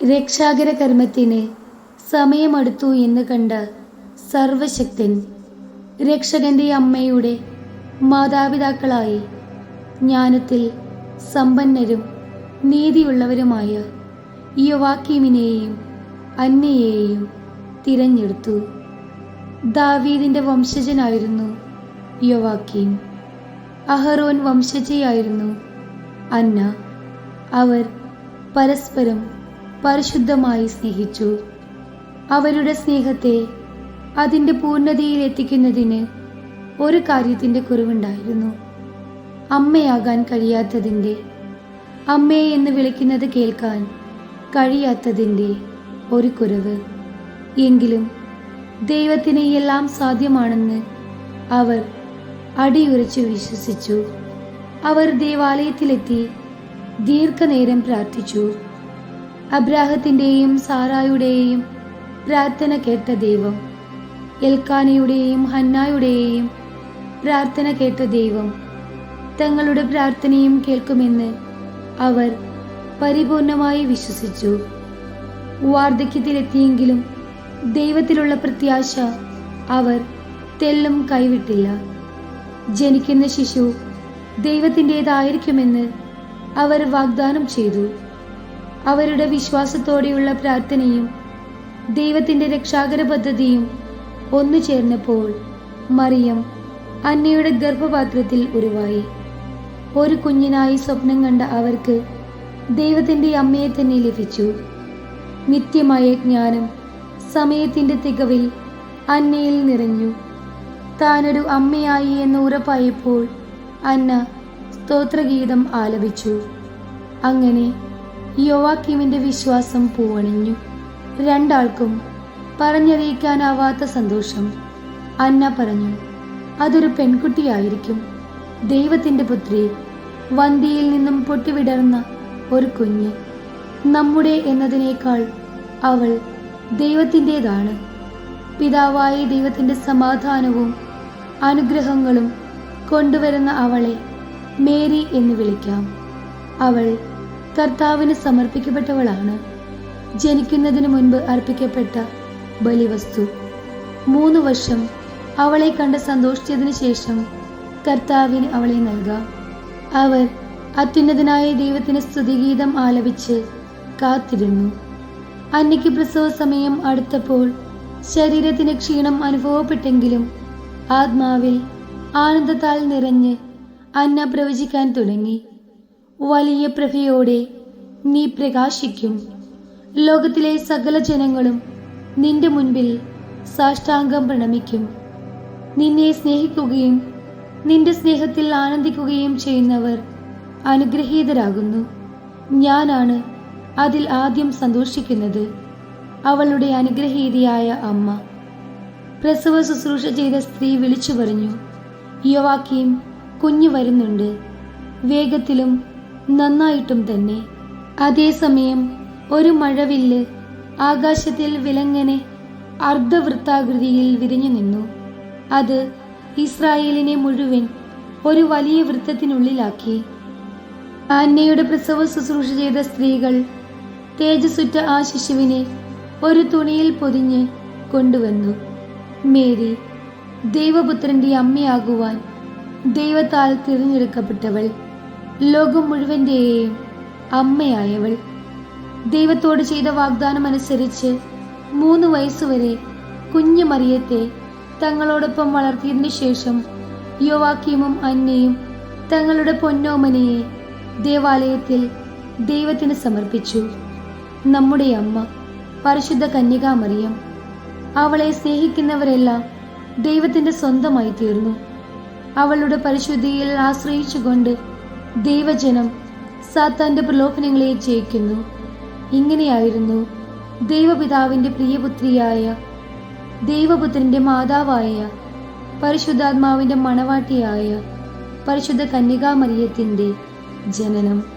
രക്ഷാകര കർമ്മത്തിന് സമയമടുത്തു എന്ന് കണ്ട സർവശക്തൻ രക്ഷകന്റെ അമ്മയുടെ മാതാപിതാക്കളായി ജ്ഞാനത്തിൽ സമ്പന്നരും നീതിയുള്ളവരുമായ യുവാക്കീമിനെയും അന്നയെയും തിരഞ്ഞെടുത്തു. ദാവീദിന്റെ വംശജനായിരുന്നു യുവാക്കീം അഹറോൻ വംശജയായിരുന്നു അന്ന. അവർ പരസ്പരം പരിശുദ്ധമായി സ്നേഹിച്ചു. അവരുടെ സ്നേഹത്തെ അതിന്റെ പൂർണതയിൽ എത്തിക്കുന്നതിന് ഒരു കാര്യത്തിന്റെ കുറവുണ്ടായിരുന്നു. അമ്മയാകാൻ കഴിയാത്തതിന്റെ അമ്മയെ എന്ന് വിളിക്കുന്നത് കേൾക്കാൻ കഴിയാത്തതിന്റെ ഒരു കുറവ്. എങ്കിലും ദൈവത്തിന് എല്ലാം സാധ്യമാണെന്ന് അവർ അടിയുറച്ചു വിശ്വസിച്ചു. അവർ ദേവാലയത്തിലെത്തി ദീർഘനേരം പ്രാർത്ഥിച്ചു. അബ്രാഹത്തിന്റെയും സാറായുടെയും പ്രാർത്ഥന കേട്ട ദൈവം എൽക്കാനയുടെയും ഹന്നായുടെയും പ്രാർത്ഥന കേട്ട ദൈവം തങ്ങളുടെ പ്രാർത്ഥനയും കേൾക്കുമെന്ന് അവർ പരിപൂർണമായി വിശ്വസിച്ചു. വാർദ്ധക്യത്തിലെത്തിയെങ്കിലും ദൈവത്തിലുള്ള പ്രത്യാശ അവർ തെല്ലും കൈവിട്ടില്ല. ജനിക്കുന്ന ശിശു ദൈവത്തിന്റെതായിരിക്കുമെന്ന് അവർ വാഗ്ദാനം ചെയ്തു. അവരുടെ വിശ്വാസത്തോടെയുള്ള പ്രാർത്ഥനയും ദൈവത്തിന്റെ രക്ഷാകര പദ്ധതിയും ഒന്നു ചേർന്നപ്പോൾ മറിയം അന്നയുടെ ഗർഭപാത്രത്തിൽ ഉരുവായി. ഒരു കുഞ്ഞിനായി സ്വപ്നം കണ്ട അവർക്ക് ദൈവത്തിന്റെ അമ്മയെ തന്നെ ലഭിച്ചു. നിത്യമായ ജ്ഞാനം സമയത്തിന്റെ തികവിൽ അന്നയിൽ നിറഞ്ഞു. താനൊരു അമ്മയായി എന്ന് ഉറപ്പായപ്പോൾ അന്ന സ്തോത്രഗീതം ആലപിച്ചു. അങ്ങനെ യോവാക്കിമിന്റെ വിശ്വാസം പൂവണിഞ്ഞു. രണ്ടാൾക്കും പറഞ്ഞറിയിക്കാനാവാത്ത സന്തോഷം. അന്ന പറഞ്ഞു അതൊരു പെൺകുട്ടിയായിരിക്കും. ദൈവത്തിന്റെ പുത്രി വന്തിയിൽ നിന്നും പൊട്ടിവിടർന്ന ഒരു കുഞ്ഞ്. നമ്മുടെ എന്നതിനേക്കാൾ അവൾ ദൈവത്തിന്റെതാണ് പിതാവായ ദൈവത്തിന്റെ സമാധാനവും അനുഗ്രഹങ്ങളും കൊണ്ടുവരുന്ന അവളെ മേരി എന്ന് വിളിക്കാം. അവൾ കർത്താവിന് സമർപ്പിക്കപ്പെട്ടവളാണ്. ജനിക്കുന്നതിന് മുൻപ് അർപ്പിക്കപ്പെട്ട ബലിവസ്തു. മൂന്ന് വർഷം അവളെ കണ്ട് സന്തോഷിച്ചതിന് ശേഷം കർത്താവിന് അവളെ നൽകാം. അവർ അത്യുന്നതനായ ദൈവത്തിന് സ്തുതിഗീതം ആലപിച്ച് കാത്തിരുന്നു. അന്നയ്ക്ക് പ്രസവ സമയം അടുത്തപ്പോൾ ശരീരത്തിന് ക്ഷീണം അനുഭവപ്പെട്ടെങ്കിലും ആത്മാവിൽ ആനന്ദത്താൽ നിറഞ്ഞ് അന്ന പ്രവചിക്കാൻ തുടങ്ങി. വലിയ പ്രഭയോടെ നീ പ്രകാശിക്കും. ലോകത്തിലെ സകല ജനങ്ങളും നിന്റെ മുൻപിൽ സാഷ്ടാംഗം പ്രണമിക്കും. നിന്നെ സ്നേഹിക്കുകയും നിന്റെ സ്നേഹത്തിൽ ആനന്ദിക്കുകയും ചെയ്യുന്നവർ അനുഗ്രഹീതരാകുന്നു. ഞാനാണ് അതിൽ ആദ്യം സന്തോഷിക്കുന്നത്. അവളുടെ അനുഗ്രഹീതയായ അമ്മ. പ്രസവ ശുശ്രൂഷ ചെയ്ത സ്ത്രീ വിളിച്ചു പറഞ്ഞു യുവാക്കിയും കുഞ്ഞു വരുന്നുണ്ട്. വേഗത്തിലും നന്നായിട്ടും തന്നെ. അതേസമയം ഒരു മഴവില്ല് ആകാശത്തിൽ വിലങ്ങനെ അർദ്ധവൃത്താകൃതിയിൽ വിരിഞ്ഞു നിന്നു. അത് ഇസ്രായേലിനെ മുഴുവൻ ഒരു വലിയ വൃത്തത്തിനുള്ളിലാക്കി. ആന്നയുടെ പ്രസവ ശുശ്രൂഷ ചെയ്ത സ്ത്രീകൾ തേജസ്സുറ്റ ആ ശിശുവിനെ ഒരു തുണിയിൽ പൊതിഞ്ഞ് കൊണ്ടുവന്നു. മേരി ദൈവപുത്രന്റെ അമ്മയാകുവാൻ ദൈവത്താൽ തിരഞ്ഞെടുക്കപ്പെട്ടവൾ. ലോകം മുഴുവന്റെയും അമ്മയായവൾ. ദൈവത്തോട് ചെയ്ത വാഗ്ദാനം അനുസരിച്ച് മൂന്ന് വയസ്സുവരെ കുഞ്ഞു മറിയത്തെ തങ്ങളോടൊപ്പം വളർത്തിയതിനു ശേഷം യുവാക്കിയമും അന്നയും തങ്ങളുടെ പൊന്നോമനയെ ദേവാലയത്തിൽ ദൈവത്തിന് സമർപ്പിച്ചു. നമ്മുടെ അമ്മ പരിശുദ്ധ കന്യകാമറിയം അവളെ സ്നേഹിക്കുന്നവരെല്ലാം ദൈവത്തിന്റെ സ്വന്തമായി തീർന്നു. അവളുടെ പരിശുദ്ധിയിൽ ആശ്രയിച്ചുകൊണ്ട് ദൈവജനം സാത്താന്റെ പ്രലോഭനങ്ങളെ ജയിക്കുന്നു. ഇങ്ങനെയായിരുന്നു ദൈവപിതാവിന്റെ പ്രിയപുത്രിയായ ദൈവപുത്രന്റെ മാതാവായ പരിശുദ്ധാത്മാവിന്റെ മണവാട്ടിയായ പരിശുദ്ധ കന്യകാമറിയത്തിന്റെ ജനനം.